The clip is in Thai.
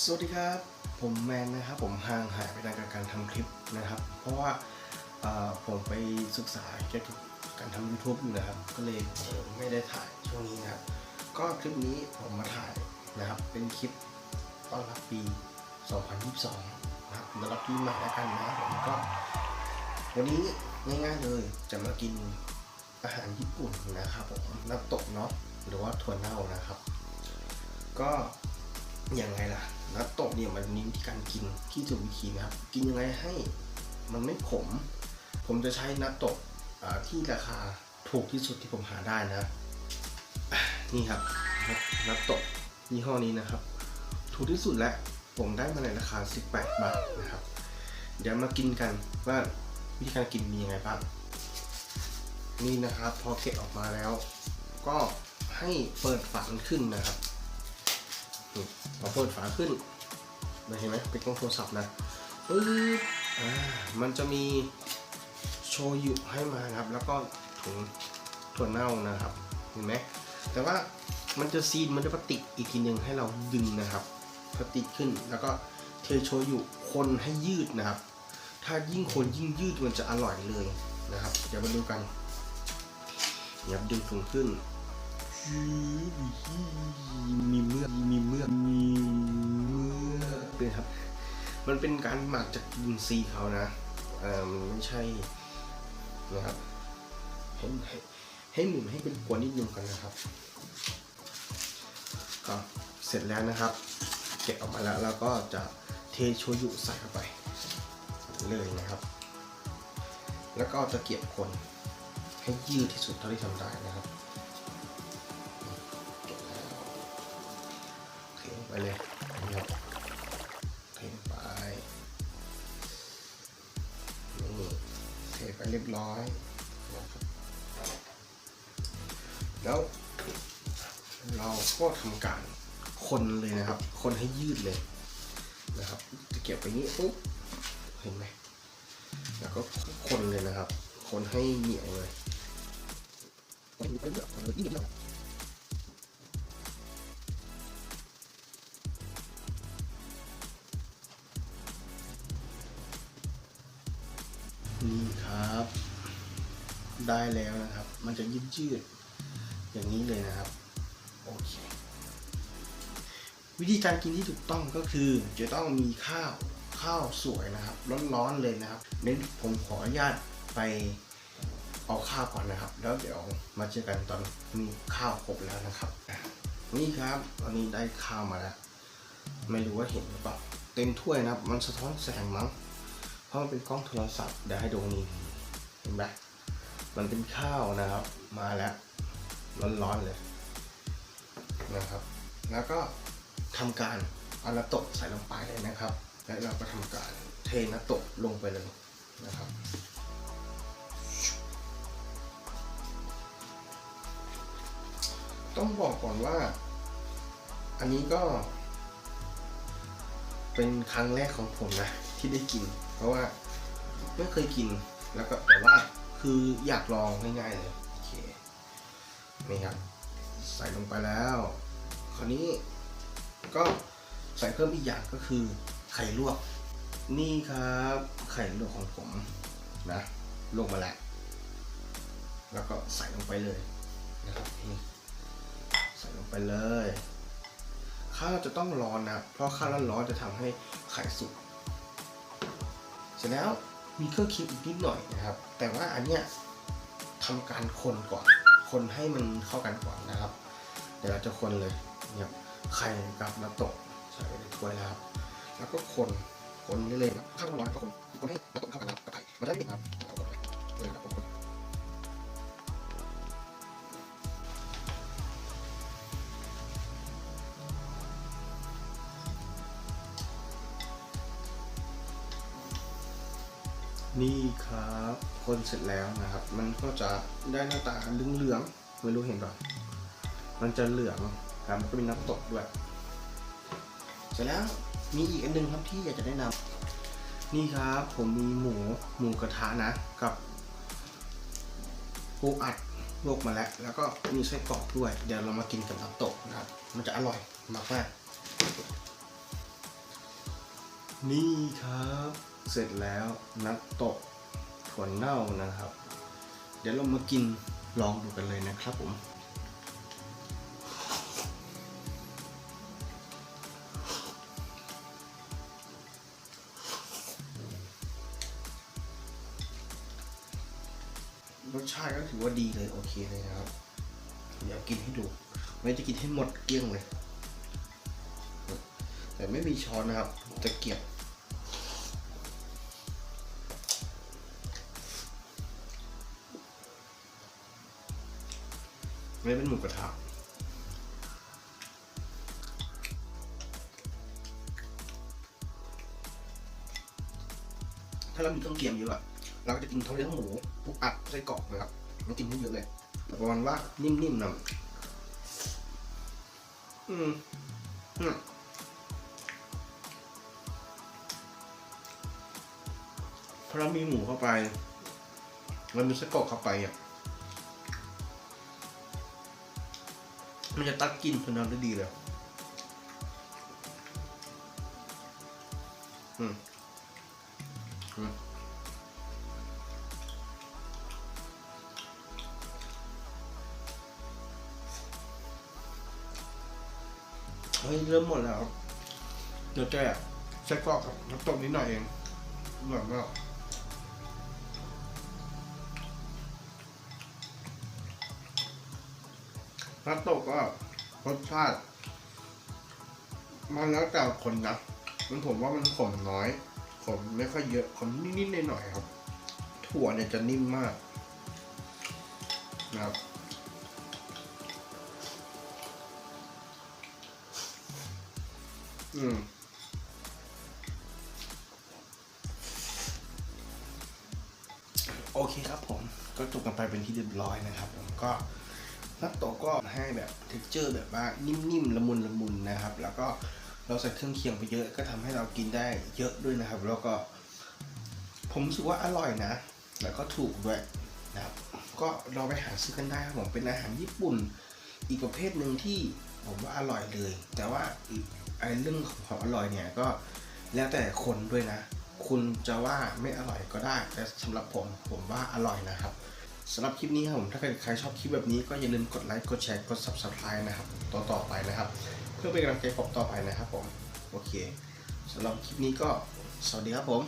สวัสดีครับผมแมนนะครับผมห่างหายไปในการทำคลิปนะครับ เพราะว่าผมไปศึกษาเกี่ยวกับการทำ YouTube อยู่นะครับ ก็เลยไม่ได้ถ่ายช่วงนี้นะครับ ก็คลิปนี้ผมมาถ่ายนะครับ เป็นคลิปต้อนรับปี 2022 นะครับต้อนรับปีใหม่แล้วกันนะผมก็ วันนี้ง่ายๆเลยจะมากินอาหารญี่ปุ่นนะครับผมน้ำตกเนาะหรือว่าถั่วเน่านะครับ ก็ยังไงล่ะ นัตโตะเนี่ยมันมีวิธีการกินที่ถูกวิธีนะครับ กินยังไงให้มันไม่ขม ผมจะใช้นัตโตะที่ราคาถูกที่สุดที่ผมหาได้นะนี่ครับนัตโตะยี่ห้อนี้นะครับ ถูกที่สุดแล้วผมได้มาในราคา 18 บาทนะครับ เดี๋ยวมากินกันว่าวิธีการกินมียังไงบ้างนี่นะครับพอเก็บออกมาแล้ว ก็ให้เปิดฝามันขึ้นนะครับ นี่พอเปิดฝาขึ้นนะเห็นไหมเป็นกล้องโทรศัพท์นะปึ๊บอ่ามันจะมีโชยุให้มานะครับ แล้วก็ถุงถั่วเน่านะครับ เห็นไหมแต่ว่ามันจะซีนมันจะพลาสติกอีกทีหนึ่งให้เราดึงนะครับพลาสติกขึ้นแล้วก็เทโชยุคนให้ยืดนะครับ ถ้ายิ่งคนยิ่งยืดมันจะอร่อยเลยนะครับ เดี๋ยวมาดูกันเดี๋ยวดึงถุงขึ้นมีม มันเป็นการหมักจากอินทรีย์เขานะเออมันไม่ใช่นะครับให้ให้ให้หมุนให้เป็นกวนนิดนึงกันนะครับก็เสร็จแล้วนะครับเก็บออกมาแล้วแล้วก็จะเทโชยุใส่เข้าไปเลยนะครับ แล้วก็จะเก็บคนให้ยืดที่สุดเท่าที่ทำได้นะครับเทลงไปเลยนะครับ เทไปเรียบร้อยนะครับแล้วเราก็ทำการคนเลยนะครับ คนให้ยืดเลยนะครับจะเก็บไปนี้ปุ๊บเห็นไหมแล้วก็คนเลยนะครับ คนให้เหนียวเลยนี่ค นี่ครับ ได้แล้วนะครับ มันจะยืดยืดอย่างนี้เลยนะครับ โอเค วิธีการกินที่ถูกต้องก็คือ จะต้องมีข้าวข้าวสวยนะครับ ร้อนๆเลยนะครับเน้นผมขออนุญาตไปเอาข้าวก่อนนะครับ แล้วเดี๋ยวมาเจอกันตอนมีข้าวครบแล้วนะครับ นี่ครับตอนนี้ได้ข้าวมาแล้ว ไม่รู้ว่าเห็นหรือเปล่าเต็มถ้วยนะครับ มันสะท้อนแสงมั้ง เพราะมันเป็นกล้องโทรศัพท์เดี๋ยวให้ดูนี่เห็นไหมมันเป็นข้าวนะครับ มาแล้วร้อนๆเลยนะครับ แล้วก็ทำการเอานาโตะใส่ลงไปเลยนะครับ แล้วเราก็ทำการเทนาโตะลงไปเลยนะครับต้องบอกก่อนว่า อันนี้ก็ เป็นครั้งแรกของผมนะ ที่ได้กิน ราะว่าไม่เคยกินแล้วก็แต่ว่าคืออยากลองง่ายๆเลยโอเคนี่ครับใส่ลงไปแล้ว คราวนี้ก็ใส่เพิ่มอีกอย่างก็คือไข่ลวก นี่ครับ ไข่ลวกของผมนะลงมาแล้วแล้วก็ใส่ลงไปเลยนะครับนี่ใส่ลงไปเลยข้าวจะต้องร้อนนะเพราะข้าวร้อนๆจะทำให้ไข่สุก สร็จแล้วมีเครื่องคิดอีกนิดหน่อยนะครับ แต่ว่าอันเนี้ยทำการคนก่อน คนให้มันเข้ากันก่อนนะครับ เดี๋ยวเราจะคนเลยเนี่ยไข่กับน้ำตกใส่ไปในถ้วยแล้วครับ แล้วก็คนคนนี่เลยนะข้าวร้อนก็คนคนให้น้ำตกเข้ากันกับไข่มันจะได้ไม่ติดครับ นี่ครับคนเสร็จแล้วนะครับ มันก็จะได้หน้าตาเหลืองๆไม่รู้เห็นป่ะมันจะเหลืองครับมันก็มีน้ำตกด้วย เสร็จแล้วมีอีกอันหนึงครับที่อยากจะแนะนำนี่ครับ ผมมีหมูหมูกระทะนะกับปูอัดลวกมาแล้ว แล้วก็มีไส้กรอกด้วย เดี๋ยวเรามากินกับน้ำตกนะครับ มันจะอร่อยมากมากนี่ครับ เสร็จแล้วนักตกถั่วเน่านะครับ เดี๋ยวเรามากินลองดูกันเลยนะครับผมรสชาติก็ถือว่าดีเลยโอเคเลยนะครับ เดี๋ยวกินให้ดู ไม่จะกินให้หมดเกลี้ยงเลย แต่ไม่มีช้อนนะครับตะเกียบ ไม่เป็นหมูกระทะถ้าเรามีเครื่องเคียงเยอะอะเราก็จะกินทั้งเรื่องหมูปูอัดไส้กรอกนะครับมันกินให้เยอะเลยประมาณว่านิ่มๆนะอืมอืมพอเรามีหมูเข้าไปเรามีไส้กรอกเข้าไปอะ มันจะตัดกลินตัวนั้นได้ดีเลยอืมอืมเฮ้ยเริ่มหมดแล้ว เดี๋ยวแกใช้กรอกกับน้ำตกนิดหน่อยเองอร่อยมา กน้ำตกก็รสชาติ มันแล้วแต่คนนะมันผมว่ามันขมน้อย ขมไม่ค่อยเยอะ ขมนิดๆหน่อยๆครับ ถั่วเนี่ยจะนิ่มมากนะครับอืมโอเคครับผม ก็จบกันไปเป็นที่เรียบร้อยนะครับผมก็ นักโตะก็ให้แบบเท็กเจอร์แบบว่านิ่มๆละมุนละมุนนะครับ แล้วก็เราใส่เครื่องเคียงไปเยอะก็ทำให้เรากินได้เยอะด้วยนะครับ แล้วก็ ผมรู้สึกว่าอร่อยนะ แล้วก็ถูกด้วยนะครับก็เราไปหาซื้อกันได้ครับผมเป็นอาหารญี่ปุ่นอีกประเภทหนึ่งที่ผมว่าอร่อยเลย แต่ว่าไอ้เรื่องของความอร่อยเนี่ยก็แล้วแต่คนด้วยนะ คุณจะว่าไม่อร่อยก็ได้ แต่สำหรับผมผมว่าอร่อยนะครับ สำหรับคลิปนี้ครับผมถ้าเกิดใครชอบคลิปแบบนี้ก็อย่าลืมกดไลค์กดแชร์กด subscribe นะครับต่อต่อไปนะครับ เพื่อเป็นกำลังใจผมต่อไปนะครับผมโอเคสำหรับคลิปนี้ก็สวัสดีครับผม